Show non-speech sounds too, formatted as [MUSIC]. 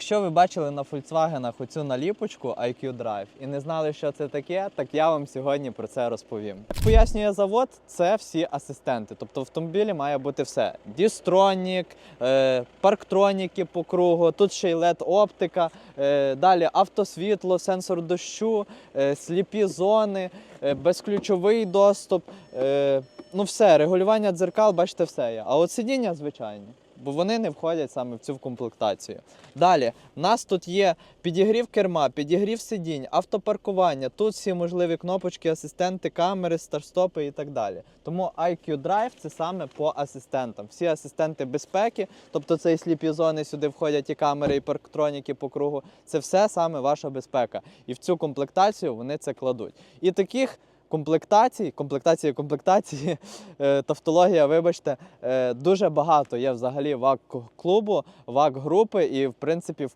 Якщо ви бачили на Volkswagen оцю наліпочку IQ Drive і не знали, що це таке, так я вам сьогодні про це розповім. Як пояснює завод, це всі асистенти. Тобто в автомобілі має бути все: Дістронік, е, парктроніки по кругу, тут ще й led оптика, е, далі автосвітло, сенсор дощу, е, сліпі зони, е, безключовий доступ. Е, ну все, регулювання дзеркал, бачите, все є. А от сидіння звичайні. Бо вони не входять саме в цю комплектацію. Далі, в нас тут є підігрів керма, підігрів сидінь, автопаркування. Тут всі можливі кнопочки, асистенти, камери, старт-стопи і так далі. Тому IQ Drive це саме по асистентам. Всі асистенти безпеки, тобто це і сліпі зони, сюди входять і камери, і парктроніки по кругу. Це все саме ваша безпека. І в цю комплектацію вони це кладуть. І таких. Комплектацій, комплектації, комплектації, [LAUGHS] е, тавтологія, вибачте, е, дуже багато є взагалі вак клубу, вак групи, і в принципі в